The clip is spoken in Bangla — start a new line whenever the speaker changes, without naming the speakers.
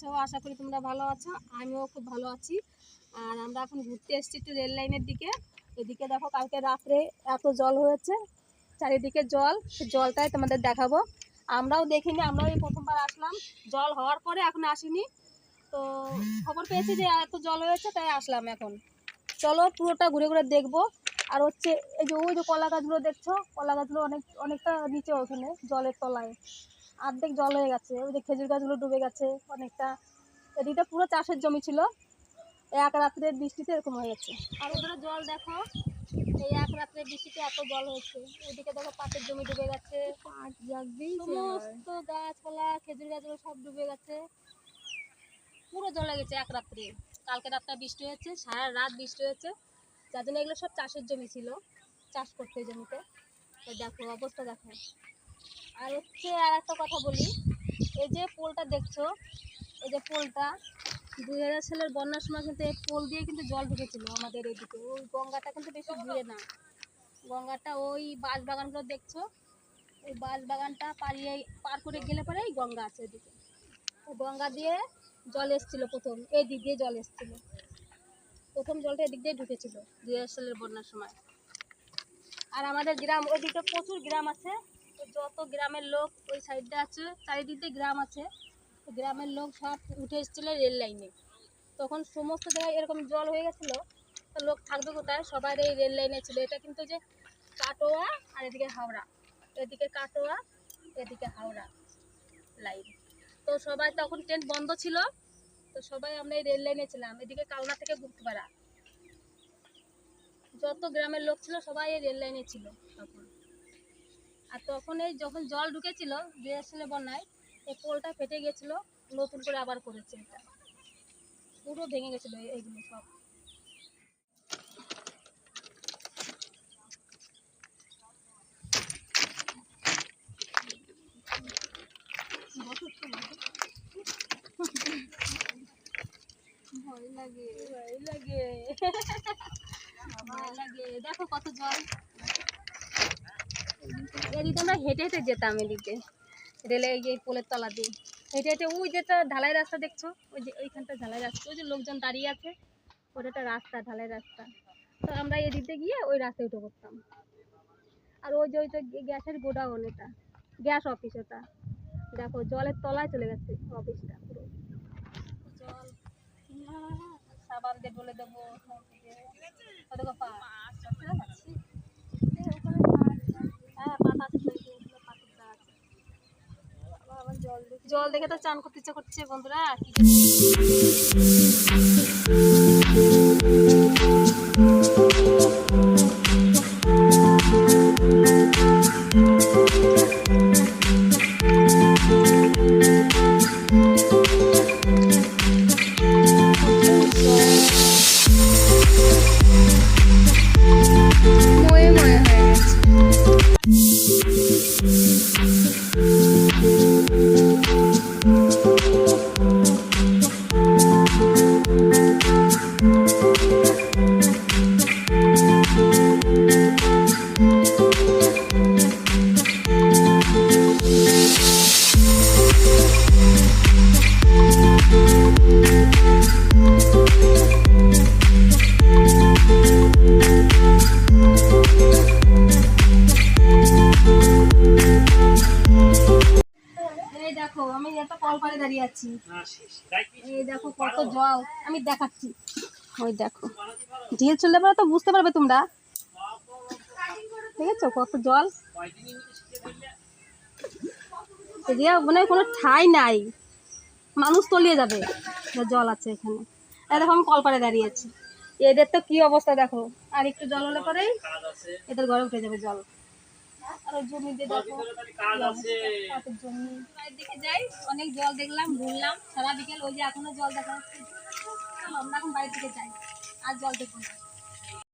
আছো? আশা করি তোমরা ভালো আছো। আমিও খুব ভালো আছি। আর আমরা এখন ঘুরতে এসেছি একটু রেল লাইনের দিকে। এদিকে দেখো কালকে রাত্রে এত জল হয়েছে, চারিদিকে জল। জলটাই তোমাদের দেখাবো। আমরাও দেখিনি, আমরাও এই প্রথমবার আসলাম। জল হওয়ার পরে এখন আসিনি। তো খবর পেয়েছি যে এত জল হয়েছে, তাই আসলাম এখন। চলো পুরোটা ঘুরে ঘুরে দেখব। আর হচ্ছে এই যে ওই যে কলা গাছগুলো দেখছ? কলা গাছগুলো অনেক, অনেকটা নিচে ওখানে জলের তলায়। অর্ধেক জল হয়ে গেছে। ওই যে খেজুর গাছগুলো ডুবে গেছে অনেকটা। এদিকটা পুরো চাষের জমি ছিল। এক রাত্রের বৃষ্টিতে এরকম হয়ে গেছে। আর ওদের জল দেখো এই এক রাত্রের বৃষ্টিতে এত জল হয়েছে। ওইদিকে দেখো পাটের জমি ডুবে গেছে। সমস্ত গাছপালা খেজুর গাছগুলো সব ডুবে গেছে। পুরো জলে গেছে এক রাত্রে। কালকে রাতটা বৃষ্টি হয়েছে সারা রাত বৃষ্টি হয়েছে। যার জন্য এগুলো সব চাষের জমি ছিল চাষ করতে জমিতে। তো দেখো অবস্থা দেখো। আর হচ্ছে আর একটা কথা বলি। এই যে পোলটা দেখছ, এই যে পোলটা দুই হাজার সালের বন্যার সময় কিন্তু এই পোল দিয়ে কিন্তু জল ঢুকেছিল আমাদের এদিকে। ওই গঙ্গাটা কিন্তু বেশি দূরে না। গঙ্গাটা ওই বাঁশ বাগানগুলো দেখছ? ওই বাঁশ বাগানটা পাড়িয়ে, পার করে গেলে পরে এই গঙ্গা আছে এদিকে। গঙ্গা দিয়ে জল এসেছিল প্রথম, এই দিক দিয়ে জল এসেছিল। প্রথম জলটা এদিক দিয়ে ঢুকেছিল দুই হাজার সালের বন্যার সময়। আর আমাদের গ্রাম ওইদিকে প্রচুর গ্রাম আছে। যত গ্রামের লোক ওই সাইডে আছে, চারিদিক গ্রাম আছে। গ্রামের লোক সব উঠে এসেছিল রেল লাইনে। তখন সমস্ত জায়গায় এরকম জল হয়ে গেছিল, তো লোক থাকবে কোথায়? সবার এই রেল লাইনে ছিল। এটা কিন্তু যে কাটোয়া আর এদিকে হাওড়া। এদিকে কাটোয়া, এদিকে হাওড়া লাইন। তো সবাই তখন ট্রেন বন্ধ ছিল, তো সবাই আমরা এই রেল লাইনে ছিলাম। এদিকে কালনা থেকে গুপ্তপাড়া। যত গ্রামের লোক ছিল সবাই এই রেল লাইনে ছিল তখন। আর তখন এই যখন জল ঢুকেছিল হাজার বন্যায়, এই পোলটা ফেটে গেছিল, নতুন করে আবার করেছে এটা। পুরো ভেঙে গেছিল এইগুলো সব। ভয় লাগে। ভয় লাগে। ভয় লাগে। দেখো কত জল। এদিকে আমরা হেঁটে হেঁটে যেতাম এদিকে। রেলে এই যে পোলের তলা দিয়ে। হেঁটে হেঁটে ওই যেটা ঢালাই রাস্তা দেখছ? ওই যে ওইখানটা ঢালাই রাস্তা। ওই যে লোকজন দাঁড়িয়ে আছে ওটা একটা রাস্তা ঢালাই রাস্তা। তো আমরা এদিকে গিয়ে ওই রাস্তায় উঠে পড়তাম। আর ওই যে ওই যে গ্যাসের গোডাউন এটা গ্যাস অফিস ওটা। দেখো জলের তলায় চলে গেছে অফিসটা পুরো। জল সাবান দিয়ে ডলে দেবো কত পা হ্যাঁ পাতা আছে তো, এই যে এগুলো পাতার গাছ। আবার জল দেখে- তো চান করতে ইচ্ছা করছে বন্ধুরা দাঁড়িয়ে আছি। এই দেখো কত জল। আমি দেখাচ্ছি। ওই দেখো। ঢিল চললে পরে তো বুঝতে পারবে তোমরা। ঠিক আছে কত জল? এদিকে মানে কোনো ঠাই নাই। মানুষ তলিয়ে যাবে। জল আছে এখানে। এই দেখো আমি কলপাড়ে দাঁড়িয়ে আছি। এদের তো কি অবস্থা দেখো। আর একটু জল হলে পরেই এদের ঘরে উঠে যাবে জল। আর ওই জমি দেখো কি অবস্থা, পাটের জমি। বাড়ির দিকে যাই অনেক জল দেখলাম ঘুরলাম। সারা বিকেল ওই যে এখনও জল দেখা যাচ্ছে। আমরা এখন বাড়ির দিকে যাই আর জল দেখব না।